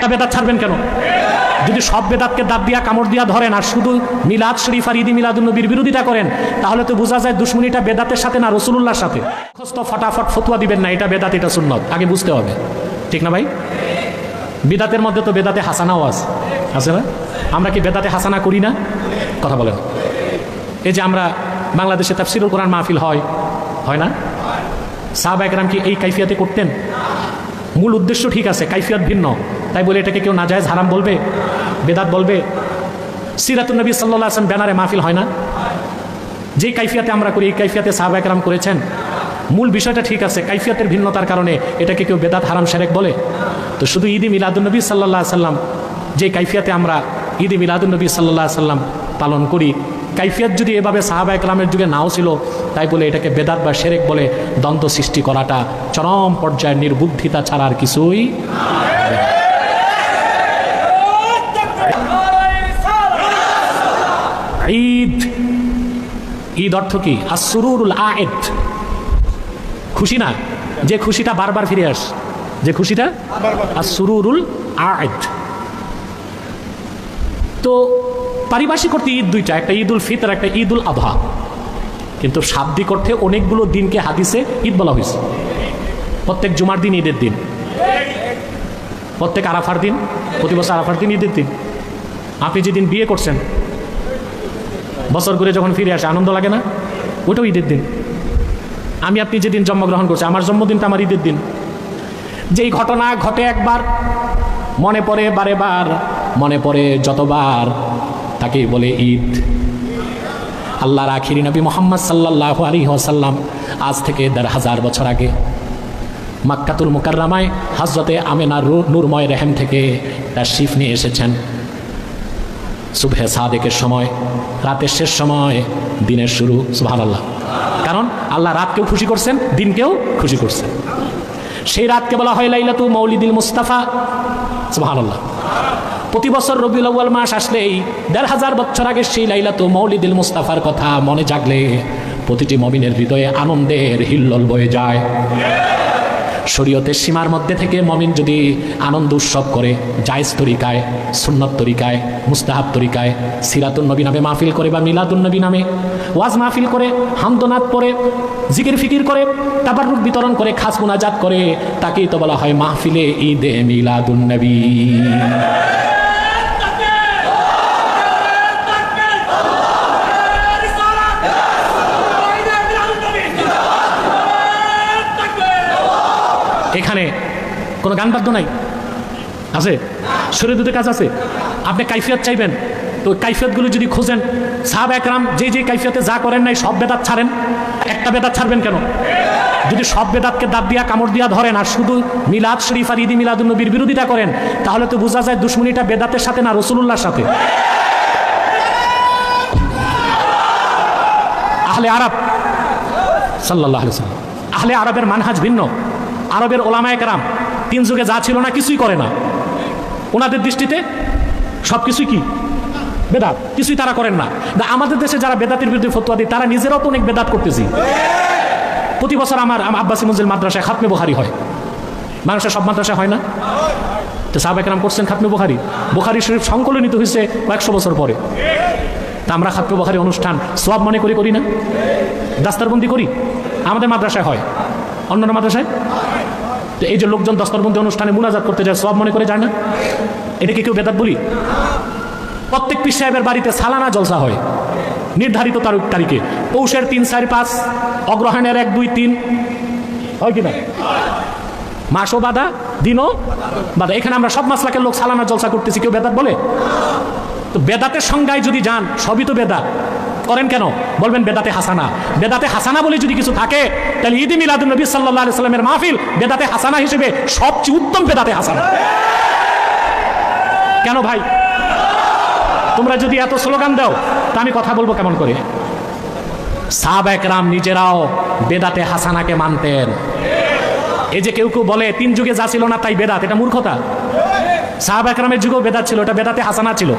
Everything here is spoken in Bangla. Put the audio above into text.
একটা বেদাত ছাড়বেন কেন? যদি সব বেদাতকে দাঁত দিয়া কামড় দিয়া ধরেন আর শুধু মিলাদ শরীফ আর ঈদি মিলাদুল নবীর বিরোধিতা করেন, তাহলে তো বোঝা যায় দুশ্মনীটা বেদাতের সাথে না রসুল্লাহর সাথে। মুখস্থ ফটাফট ফতুয়া দিবেন না, এটা বেদাত, এটা সুন্নত। আগে বুঝতে হবে। ঠিক না ভাই? বেদাতের মধ্যে তো বেদাতে হাসানাও আছে। আছে না? আমরা কি বেদাতে হাসানা করি না? কথা বলেন। এই যে আমরা বাংলাদেশে তাফসিরুল কোরআন মাহফিল হয় হয় না? সাহাবা একরাম কি এই কাইফিয়াতে করতেন? মূল উদ্দেশ্য ঠিক আছে, কাইফিয়াত ভিন্ন। তাই বলে এটাকে কেউ না নাজায়জ হারাম বলবে, বেদাত বলবে। সিরাতুল নবী সাল্লাহ আসলাম ব্যানারে মাহফিল হয় না। যেই কাইফিয়াতে আমরা করি, এই কাইফিয়াতে সাহাবা একরাম করেছেন। মূল বিষয়টা ঠিক আছে, কাইফিয়াতের ভিন্নতার কারণে এটাকে কেউ বেদাত হারাম সেরেক বলে। তো শুধু ঈদি মিলাদুলনবী সাল্লাহ সাল্লাম যে কাইফিয়াতে আমরা ঈদি মিলাদুলনবী সাল্লাহ সাল্লাম পালন করি কাইফিয়াত যদি এভাবে সাহাবা একরামের যুগে নাও ছিল, তাই বলে এটাকে বেদাত বা সেরেক বলে দ্বন্দ্ব সৃষ্টি করাটা চরম পর্যায়ের নির্বুদ্ধিতা ছাড়া আর কিছুই ঈদ ঈদ অর্থ কি? আসরুরুল আয়েদ। খুশি না? যে খুশিটা বারবার ফিরে আস, যে খুশিটা? আসরুরুল আয়েদ। তো পারিভাষিক অর্থে ঈদ দুইটা, একটা ঈদ উল ফিতর, একটা ঈদ উল আবহা কিন্তু শাব্দিক অর্থে অনেকগুলো দিনকে হাদিসে ঈদ বলা হয়েছে। প্রত্যেক জুমার দিন ঈদের দিন। প্রত্যেক আরাফার দিন, প্রতি বছর আরাফার দিন ঈদের দিন। আপনি যেদিন বিয়ে করছেন, বছর ঘুরে যখন ফিরে আসে, আনন্দ লাগে না? ওটাও ঈদের দিন। আমি আপনি যেদিন জন্মগ্রহণ করছি আমার জন্মদিনটা আমার ঈদের দিন। যেই ঘটনা ঘটে একবার, মনে পড়ে বারে বার মনে পড়ে যতবার। তাকেই বলে ঈদ। আল্লাহর আখিরি নবী মোহাম্মদ সাল্লাহ আলী ওসাল্লাম আজ থেকে দেড় হাজার বছর আগে মাক্কাতুল মুকাররামায় হজরতে আমেনা নূরময় রেহেম থেকে তার শিফ নিয়ে এসেছেন। সুবহে সাদেকের সময়, রাতের শেষ সময়, দিনের শুরু সুবহান আল্লাহ কারণ আল্লাহ রাতকেও খুশি করছেন, দিনকেও খুশি করছেন। সেই রাতকে বলা হয় লাইলাতু মৌলিদিল মুস্তাফা সুবহান আল্লাহ প্রতি বছর রবিউল আউ্য়াল মাস আসলেই দেড় হাজার বছর আগে সেই লাইলাতু মৌলিদিল মুস্তাফার কথা মনে জাগলে প্রতিটি মমিনের হৃদয়ে আনন্দের হিল্লোল বয়ে যায়। শরীয়তের সীমার মধ্যে থেকে মমিন যদি আনন্দ উৎসব করে, জায়েজ তরিকায়, সুন্নত তরিকায়, মুস্তাহাব তরিকায় সিরাতুল নবী নামে মাহফিল করে বা মিলাদুল নবী নামে ওয়াজ মাহফিল করে হামদনাথ পরে জিকির ফিকির করে তাবারুক বিতরণ করে, খাস মুনাজাত করে, তাকেই তো বলা হয় মাহফিলে ঈদে মিলাদুন নবী এখানে কোনো গান বাদ্য নাই? আছে? শরীর দুটো কাজ আছে। আপনি কাইফিয়ত চাইবেন। তো কাইফিয়তগুলো যদি খোঁজেন, সাহাব একরাম যে যে কাইফিয়াতে যা করেন নাই, সব বেদাত ছাড়েন। একটা বেদাত ছাড়বেন কেন? যদি সব বেদাতকে দাঁত দিয়া কামড় দিয়া ধরেন আর শুধু মিলাদ শরীফ আর ইদি মিলাদুল নবীর বিরোধিতা করেন, তাহলে তো বোঝা যায় দুশ্মনীটা বেদাতের সাথে না রসুল্লাহর সাথে। আহলে আরব সাল্লাহ আহলে আরবের মানহাজ ভিন্ন। আরবের ওলামায় কারাম তিন যুগে যা ছিল না, কিছুই করে না। ওনাদের দৃষ্টিতে সব কিছুই কি? বেদাত। কিছুই তারা করেন না। আমাদের দেশে যারা বেদাতের বিরুদ্ধে ফতোয়া দিই তারা নিজেরাও তো অনেক বেদাত করতেছি। প্রতি বছর আমার আব্বাসী মঞ্জিল মাদ্রাসায় খাতমে বোখারি হয়। মানুষের সব মাদ্রাসায় হয় না? তো সাহাব একরাম করছেন খাতমে বোখারি। বোখারি শরীফ সংকলনিত হয়েছে কয়েকশো বছর পরে। তা আমরা খাতমে বোখারি অনুষ্ঠান সব মনে করি করি না? দাস্তারবন্দি করি? আমাদের মাদ্রাসায় হয়। অন্যান্য মাদ্রাসায়? তো এই যে লোকজন দস্তরবন্দি অনুষ্ঠানে মুনাজাত করতে যায়, সব মনে করে যায় না এটা কি কেউ বেদাত বলি? প্রত্যেক পীর সাহেবের বাড়িতে সালানা জলসা হয়। নির্ধারিত তারিখ তারিখে। পৌষের তিন, চার, পাঁচ, অগ্রহায়ণের এক, দুই, তিন। হয় কি না? মাসও বাধা, দিনও বাধা। এখানে আমরা সব মাসলাকের লোক সালানা জলসা করতেছি, কেউ বেদাত বলে? তো বেদাতের সংজ্ঞায় যদি যান, সবই তো বেদাত। করেন কেন? বলবেন বেদাতে হাসানা। বেদাতে হাসানা বলে যদি কিছু থাকে, তাহলে ঈদ মিলাদুল নবী সাল্লাহ সাল্লামের মাহফিল বেদাতে হাসানা হিসেবে সবচেয়ে উত্তম বেদাতে হাসানা। কেন ভাই? তোমরা যদি এত স্লোগান দাও, তা আমি কথা বলব কেমন করে? সাহাব একরাম নিজেরাও বেদাতে হাসানাকে মানতেন। এই যে কেউ কেউ বলে, তিন যুগে যা ছিল না তাই বেদাত, এটা মূর্খতা। সাহাব একরামের যুগেও বেদাত ছিল, এটা বেদাতে হাসানা ছিল।